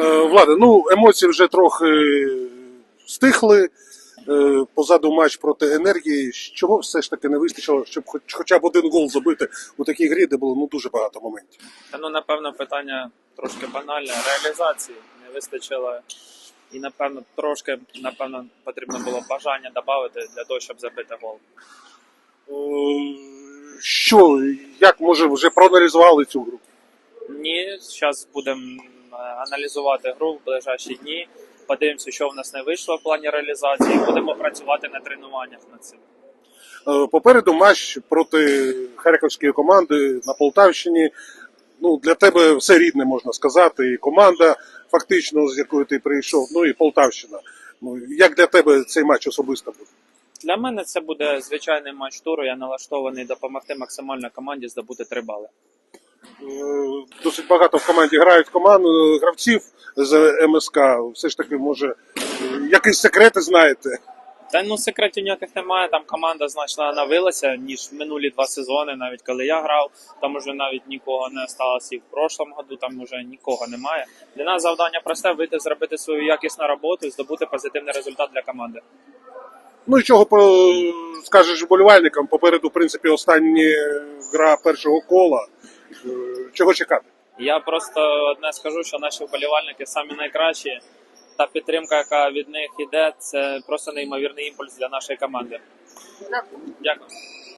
Е, Влади, ну емоції вже трохи стихли. Е, Позаду матч проти енергії. Чого все ж таки не вистачило, щоб хоч, хоча б один гол забити у такій грі, де було ну дуже багато моментів. Та ну, напевно, питання трошки банальне. Реалізації не вистачило. І напевно трошки напевно потрібно було бажання додати для того, щоб забити гол. Е, Що, як може вже проаналізували цю гру? Ні, зараз будемо аналізувати гру в ближайші дні. Подивимося, що в нас не вийшло в плані реалізації. Будемо працювати на тренуваннях над цим. Е, Попереду матч проти харківської команди на Полтавщині. Ну, для тебе все рідне, можна сказати. І команда, фактично, з якою ти прийшов, ну і Полтавщина. Ну, як для тебе цей матч особисто буде? Для мене це буде звичайний матч туру. Я налаштований допомогти максимально команді здобути три бали. Е, Досить багато в команді грають команд, е, гравців з МСК. Все ж таки, може, якісь секрети знаєте. Та ну секретів ніяких немає. Там команда значно оновилася, ніж в минулі два сезони, навіть коли я грав. Там уже навіть нікого не сталося і в прошлому году, там вже нікого немає. Для нас завдання просте вийти, зробити свою якісну роботу і здобути позитивний результат для команди. Ну і чого скажеш вболівальникам? Попереду, в принципі, остання гра першого кола. Е, Чого чекати? Я просто одне скажу, що наші вболівальники самі найкращі. Та підтримка, яка від них іде, це просто неймовірний імпульс для нашої команди. Дякую.